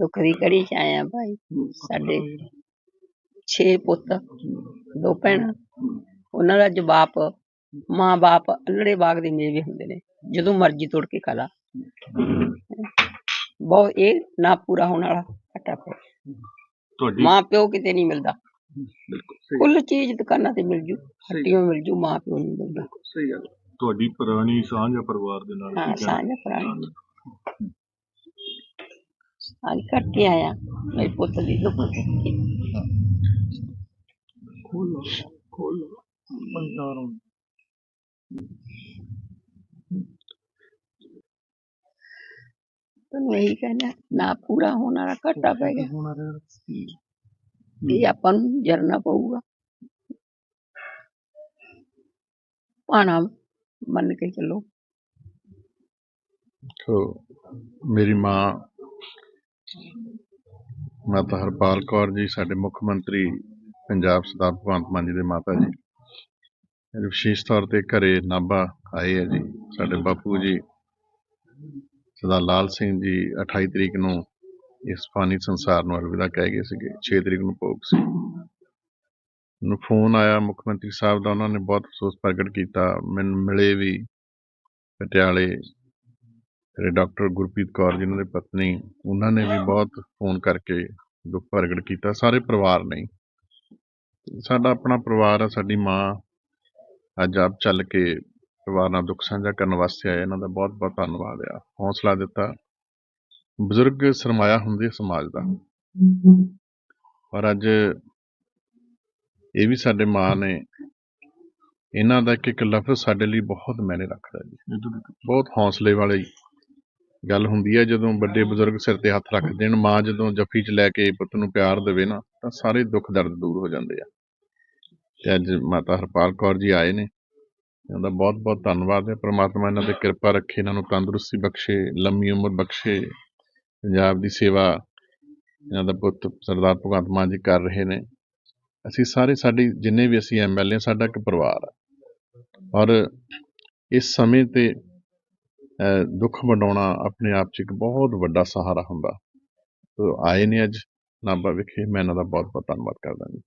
ਦੁੱਖ ਦੀ ਘੜੀ ਚ ਆਏ ਆ ਭਾਈ ਸਾਡੇ ਛੇ ਪੁੱਤ ਦੋ ਭੈਣਾਂ। ਉਹਨਾਂ ਦਾ ਜਵਾਬ ਮਾਂ ਬਾਪ ਅੱਲੜੇ ਬਾਗ ਦੇ ਮੇਵੇ ਹੁੰਦੇ ਨੇ ਜਦੋਂ ਮਰਜ਼ੀ ਤੋੜ ਕੇ ਖਾ ਲਾ। ਬਹੁਤ ਇਹ ਨਾ ਪੂਰਾ ਹੋਣ ਵਾਲਾ ਘਟਾ ਪਿਆ ਤੁਹਾਡੀ ਮਾਂ ਪਿਓ ਕਿਤੇ ਨਹੀਂ ਮਿਲਦਾ। ਬਿਲਕੁਲ ਸਹੀ ਕੁੱਲ ਚੀਜ਼ ਦੁਕਾਨਾਂ ਤੇ ਮਿਲ ਜੂ ਹੱਟੀਆਂ ਮਿਲ ਜੂ ਮਾਂ ਪਿਓ ਨਹੀਂ ਮਿਲਦਾ ਸਹੀ ਗੱਲ। ਤੁਹਾਡੀ ਪੁਰਾਣੀ ਸਾਂਝ ਆ ਪਰਿਵਾਰ ਦੇ ਨਾਲ ਹਾਂ? ਸਾਂਝ ਪੁਰਾਣੀ। ਅੱਜ ਕੱਟ ਕੇ ਆਇਆ ਮੇਰੇ ਪੁੱਤ ਦੀ ਦੁੱਖ ਦੀ। ਖੋਲੋ ਖੋਲੋ ਬੰਦਾਰੋਂ ਤੈਨੂੰ ਇਹੀ ਕਹਿਣਾ ਨਾ ਪੂਰਾ ਹੋਣ ਵਾਲਾ ਘਾਟਾ ਪੈ ਗਿਆ। ਹੋਣਾ ਇਹ ਆਪਾਂ ਨੂੰ ਜਰਨਾ ਪਊਗਾ। ਪਾਣਾ ਮੰਨ ਕੇ ਚੱਲੋ। ਮੇਰੀ ਮਾਂ ਮਾਤਾ ਹਰਪਾਲ ਕੌਰ ਜੀ, ਸਾਡੇ ਮੁੱਖ ਮੰਤਰੀ ਪੰਜਾਬ ਸਰਦਾਰ ਭਗਵੰਤ ਮਾਨ ਜੀ ਦੇ ਮਾਤਾ ਜੀ। ਵਿਸ਼ੇਸ਼ ਤੌਰ ਤੇ ਘਰੇ ਨਾਭਾ ਆਏ ਆ ਜੀ। ਸਾਡੇ ਬਾਪੂ ਜੀ, ਸਰਦਾਰ ਲਾਲ ਸਿੰਘ ਜੀ 28 ਤਰੀਕ ਨੂੰ ਇਸ ਫਾਨੀ ਸੰਸਾਰ ਨੂੰ ਅਲਵਿਦਾ ਕਹਿ ਗਏ ਸੀਗੇ 6 ਤਰੀਕ ਨੂੰ ਭੋਗ ਸੀ। ਮੈਨੂੰ ਫੋਨ ਆਇਆ, ਮੁੱਖ ਮੰਤਰੀ ਸਾਹਿਬ ਦਾ ਉਹਨਾਂ ਨੇ ਬਹੁਤ ਅਫਸੋਸ ਪ੍ਰਗਟ ਕੀਤਾ। ਮੈਨੂੰ ਮਿਲੇ ਵੀ ਪਟਿਆਲੇ ਮੇਰੇ ਡਾਕਟਰ ਗੁਰਪ੍ਰੀਤ ਕੌਰ ਜੀ ਉਹਨਾਂ ਦੀ ਪਤਨੀ, ਉਹਨਾਂ ਨੇ ਵੀ ਬਹੁਤ ਫੋਨ ਕਰਕੇ ਦੁੱਖ ਪ੍ਰਗਟ ਕੀਤਾ, ਸਾਰੇ ਪਰਿਵਾਰ ਨੇ। ਸਾਡਾ ਆਪਣਾ ਪਰਿਵਾਰ ਆ, ਸਾਡੀ ਮਾਂ ਅੱਜ ਆਪ ਚੱਲ ਕੇ ਪਰਿਵਾਰ ਨਾਲ ਦੁੱਖ ਸਾਂਝਾ ਕਰਨ ਵਾਸਤੇ ਆਏ ਇਹਨਾਂ ਦਾ ਬਹੁਤ ਬਹੁਤ ਧੰਨਵਾਦ ਆ। ਹੌਸਲਾ ਦਿੱਤਾ। ਬਜ਼ੁਰਗ ਸਰਮਾਇਆ ਹੁੰਦੇ ਸਮਾਜ ਦਾ। ਪਰ ਅੱਜ ਇਹ ਵੀ ਸਾਡੇ ਮਾਂ ਨੇ ਇਹਨਾਂ ਦਾ ਇੱਕ ਇੱਕ ਲਫ਼ਜ਼ ਸਾਡੇ ਲਈ ਬਹੁਤ ਮਾਇਨੇ ਰੱਖਦਾ ਜੀ। ਬਹੁਤ ਹੌਸਲੇ ਵਾਲੇ ਗੱਲ ਹੁੰਦੀ ਹੈ, ਜਦੋਂ ਵੱਡੇ ਬਜ਼ੁਰਗ ਸਿਰ ਤੇ ਹੱਥ ਰੱਖ ਦੇਣ, ਮਾਂ ਜਦੋਂ ਜੱਫੀ 'ਚ ਲੈ ਕੇ ਪੁੱਤ ਨੂੰ ਪਿਆਰ ਦੇਵੇ ਨਾ, ਤਾਂ ਸਾਰੇ ਦੁੱਖ ਦਰਦ ਦੂਰ ਹੋ ਜਾਂਦੇ ਆ। ਤੇ ਅੱਜ ਮਾਤਾ ਹਰਪਾਲ ਕੌਰ ਜੀ ਆਏ ਨੇ ਇਹਨਾਂ ਦਾ ਬਹੁਤ ਬਹੁਤ ਧੰਨਵਾਦ ਹੈ। ਪ੍ਰਮਾਤਮਾ ਇਹਨਾਂ ਤੇ ਕਿਰਪਾ ਰੱਖੇ, ਇਹਨਾਂ ਨੂੰ ਤੰਦਰੁਸਤੀ ਬਖਸ਼ੇ, ਲੰਮੀ ਉਮਰ ਬਖਸ਼ੇ, ਪੰਜਾਬ ਦੀ ਸੇਵਾ ਇਹਨਾਂ ਦਾ ਪੁੱਤ ਸਰਦਾਰ ਭਗਵੰਤ ਮਾਨ ਜੀ ਕਰ ਰਹੇ ਨੇ। ਅਸੀਂ ਸਾਰੇ ਸਾਡੀ ਜਿੰਨੇ ਵੀ ਅਸੀਂ ਐਮਐਲਏ ਸਾਡਾ ਇੱਕ ਪਰਿਵਾਰ ਆ। ਔਰ ਇਸ ਸਮੇਂ ਤੇ ਦੁੱਖ ਵੰਡਾਉਣਾ ਆਪਣੇ ਆਪ 'ਚ ਇੱਕ ਬਹੁਤ ਵੱਡਾ ਸਹਾਰਾ ਹੁੰਦਾ। ਸੋ ਆਏ ਨੇ ਅੱਜ ਨਾਭਾ ਵਿਖੇ, ਮੈਂ ਇਹਨਾਂ ਦਾ ਬਹੁਤ ਬਹੁਤ ਧੰਨਵਾਦ ਕਰਦਾ ਜੀ।